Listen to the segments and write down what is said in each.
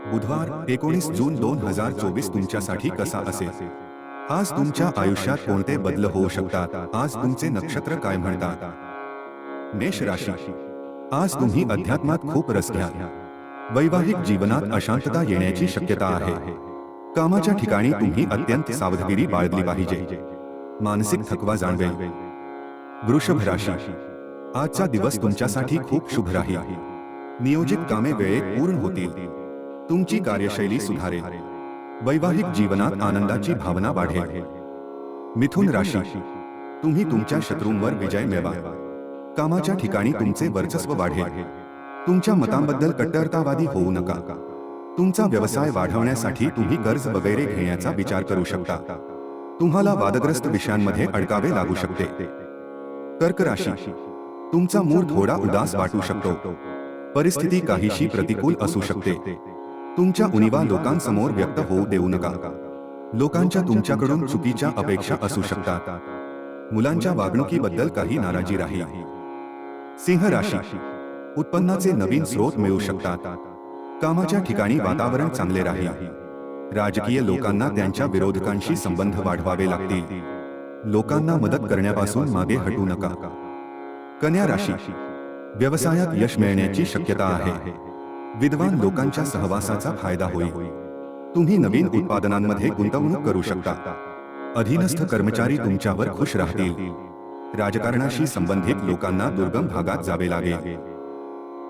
बुधवार, एकोणीस जून दोन हज़ार चोवीस तुमच्यासाठी कसा असेल? आज तुमच्या आयुष्यात कोणते बदल होऊ शकतात? आज तुमचे नक्षत्र काय म्हणतात? मेष राशी. आज तुम्ही अध्यात्मात खूप रस घ्या वैवाहिक जीवनात अशांतता येण्याची शक्यता आहे. कामाच्या ठिकाणी तुम्ही अत्यंत सावधगिरी बाळगली पाहिजे. मानसिक थकवा जाणवेल. वृषभ राशी. आजचा दिवस तुमच्यासाठी खूप शुभ राहील. नियोजित कामे वेळेत पूर्ण होतील. तुमची कार्यशैली सुधारेल. वैवाहिक जीवनात आनंदाची भावना वाढेल. मिथुन राशी. तुम्ही तुमच्या शत्रूंवर विजय मिळवा. कामाच्या ठिकाणी तुमचे वर्चस्व वाढेल. तुमच्या मतांबद्दल कट्टरतावादी होऊ नका. तुमचा व्यवसाय वाढवण्यासाठी तुम्ही कर्ज वगैरे घेण्याचा विचार करू शकता. तुम्हाला वादग्रस्त विषयांमध्ये अडकावे लागू शकते. कर्क राशी. तुमचा मूड थोडा उदास वाटू शकतो. परिस्थिती काहीशी प्रतिकूल असू शकते. तुमच्या उणीवा लोकांसमोर व्यक्त होऊ देऊ नका. लोकांच्या तुमच्याकडून चुकीच्या अपेक्षा असू शकतात. मुलांच्या वागणुकीबद्दल काही नाराजी राहील. सिंह राशी. उत्पन्नाचे नवीन स्रोत मिळू शकतात. कामाच्या ठिकाणी वातावरण चांगले राहील. राजकीय लोकांना त्यांच्या विरोधकांशी संबंध वाढवावे लागतील. लोकांना मदत करण्यापासून मागे हटू नका. कन्या राशी. व्यवसायात यश मिळण्याची शक्यता आहे. विद्वान लोकांच्या सहवासाचा फायदा होईल. तुम्ही नवीन उत्पादनांमध्ये गुंतवणूक करू शकता. अधीनस्थ कर्मचारी तुमच्यावर खुश राहतील. राजकारणाशी संबंधित लोकांना दुर्गम भागात जावे लागेल.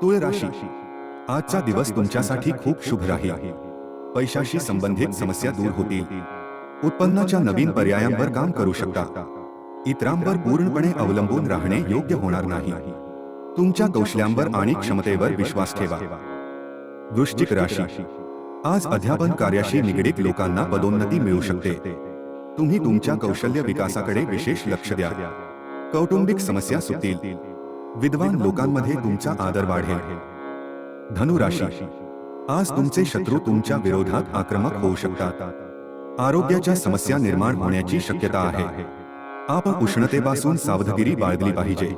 तुळ राशी. आजचा दिवस तुमच्यासाठी खूप शुभ राहील. पैशाशी संबंधित समस्या दूर होतील. उत्पन्नाच्या नवीन पर्यायांवर काम करू शकता. इतरांवर पूर्णपणे अवलंबून राहणे योग्य होणार नाही. तुमच्या कौशल्यांवर आणि क्षमतेवर विश्वास ठेवा. वृश्चिक राशी। आज अध्यापन कार्याशी निगडीत लोकांना पदोन्नती मिळू शकते. तुम्ही तुमच्या कौशल्य विकासाकडे विशेष लक्ष द्या. कौटुंबिक समस्या सुटतील. विद्वान लोकांमध्ये तुमचा आदर वाढेल. धनु राशी. आज तुमचे शत्रू तुमच्या विरोधात आक्रमक होऊ शकतात. आरोग्याच्या समस्या निर्माण होण्याची शक्यता आहे. आपण उष्णतेपासून सावधगिरी बाळगली पाहिजे.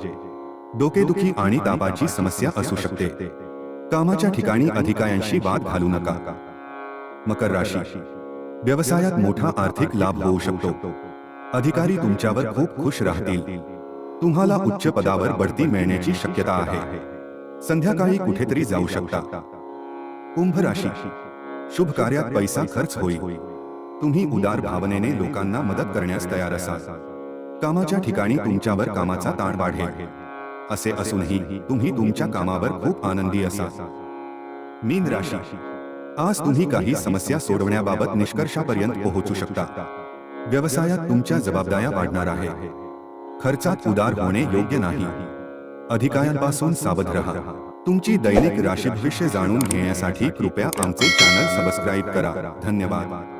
डोकेदुखी आणि तापाची समस्या असू शकते. कामाच्या ठिकाणी अधिकाऱ्यांशी वाद घालू नका. मकर राशी. व्यवसायात मोठा आर्थिक लाभ होऊ शकतो. अधिकारी तुमच्यावर खूप खुश राहतील. तुम्हाला उच्च पदावर बढती मिळण्याची शक्यता आहे. संध्याकाळी कुठेतरी जाऊ शकता. कुंभ राशी शुभ कार्यात पैसा खर्च होईल. तुम्ही उदार भावनेने लोकांना मदत करण्यास तयार असाल. कामाच्या ठिकाणी तुमच्यावर कामाचा ताण वाढेल. असे असूनही तुम्ही तुमच्या कामावर खूप आनंदी असाल. मीन राशी. आज तुम्ही काही समस्या सोडवण्याबाबत निष्कर्षापर्यंत पोहोचू शकता. व्यवसायात तुमच्या जबाबदाऱ्या वाढणार आहे. खर्चात उदार होणे योग्य नाही. अधिकाऱ्यांपासून सावध रहा. तुमची दैनिक राशी भविष्य जाणून घेण्यासाठी कृपया आमचे चॅनल सबस्क्राईब करा. धन्यवाद.